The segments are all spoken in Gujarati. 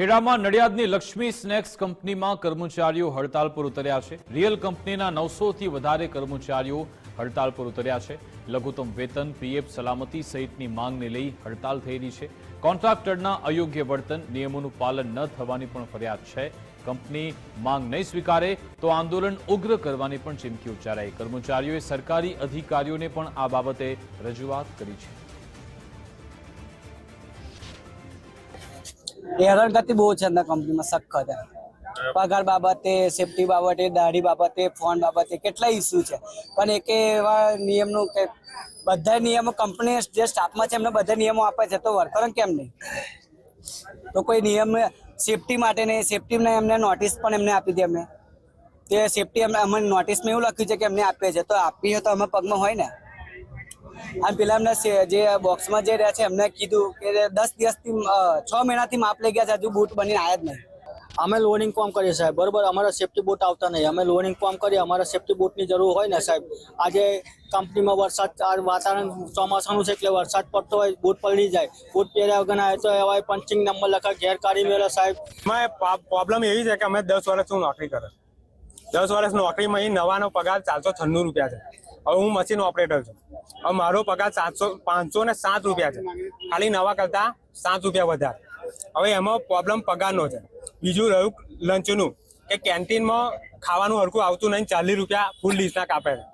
ખેડામાં નડિયાદની લક્ષ્મી સ્નેક્સ કંપનીમાં કર્મચારીઓ હડતાલ પર ઉતર્યા છે. રિયલ કંપનીના નવસોથી વધારે કર્મચારીઓ હડતાલ પર ઉતર્યા છે. લઘુત્તમ વેતન, પીએફ સલામતી સહિતની માંગને લઈ હડતાલ થઈ છે. કોન્ટ્રાક્ટરના અયોગ્ય વર્તન નિયમોનું પાલન ન થવાની પણ ફરિયાદ છે. કંપની માંગ નહીં સ્વીકારે તો આંદોલન ઉગ્ર કરવાની પણ ચીમકી ઉચ્ચારાઈ. કર્મચારીઓએ સરકારી અધિકારીઓને પણ આ બાબતે રજૂઆત કરી છે. હેરાનગતિ બહુ છે અંદર કંપનીમાં સખત પગાર બાબતે સેફટી બાબતે, દાઢી બાબતે ફોન બાબતે કેટલા ઇસ્યુ છે. પણ એકે એવા નિયમનું કે બધા નિયમો કંપની જે સ્ટાફમાં છે એમને બધા નિયમો આપે છે, તો વર્કરોને કેમ નહીં? તો કોઈ નિયમ સેફટી માટે નહીં સેફટીને એમને નોટિસ પણ એમને આપી દે અમે. તે સેફટી અમને અમે નોટિસમાં એવું લખ્યું છે કે એમને આપીએ છે, તો આપીએ તો અમે પગમાં હોય ને. અને પેલા એમને જે બોક્સમાં જે રહ્યા છે એમને કીધું કે દસ દિવસથી છ મહિનાથી માપ લઈ ગયા છે હજુ બૂટ બનીને આવ્યા જ નહીં. અમે લોનિંગ કોમ કરીએ સાહેબ. બરોબર અમારા સેફટી બૂટ આવતા નહીં. અમે લોનિંગ કોમ કરીએ અમારા સેફટી બૂટની જરૂર હોય ને સાહેબ. આજે કંપનીમાં વરસાદ આ વાતાવરણ ચોમાસાનું છે એટલે વરસાદ પડતો હોય બૂટ પલળી જાય. બૂટ પહેર્યા વગર આવે તો એવા પંચિંગ નંબર લખા ઘેર કાઢી મેળો સાહેબ. પ્રોબ્લેમ એવી છે કે અમે દસ વર્ષ નોકરી કરે દસ વર્ષ નોકરીમાં અહીં નવાનો પગાર ચારસો છન્નું રૂપિયા છે. હવે હું મશીન ઓપરેટર છું. હવે મારો પગાર સાતસો, પાંચસો ને સાત રૂપિયા છે. ખાલી નવા કરતા સાત રૂપિયા વધારે. હવે એમાં પ્રોબ્લેમ પગારનો છે. બીજું રહ્યું લંચનું કે કેન્ટીનમાં ખાવાનું હરખું આવતું નહીં, ચાલીસ રૂપિયા ફૂલ ડીશના કાપે છે.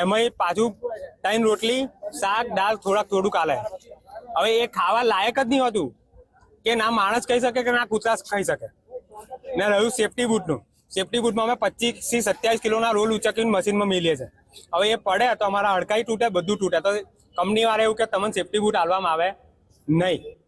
એમાંય પાછું ત્રણ રોટલી, શાક, દાળ થોડાક થોડુંક આલે. હવે એ ખાવા લાયક જ નહીં હોતું. કે ના માણસ કહી શકે કે ના કૂતરા ખાઈ શકે. ને રહ્યું સેફટી બૂટનું સેફટી બૂટમાં અમે પચીસથી સત્યાવીસ કિલોના રોલ ઉચકીને મશીનમાં મેલીએ છે હવે એ પડે તો અમારા હડકાઈ તૂટે, બધું તૂટે. તો કંપની વાળા એવું કે, તમને સેફટી બૂટ હાલવામાં આવે નહીં.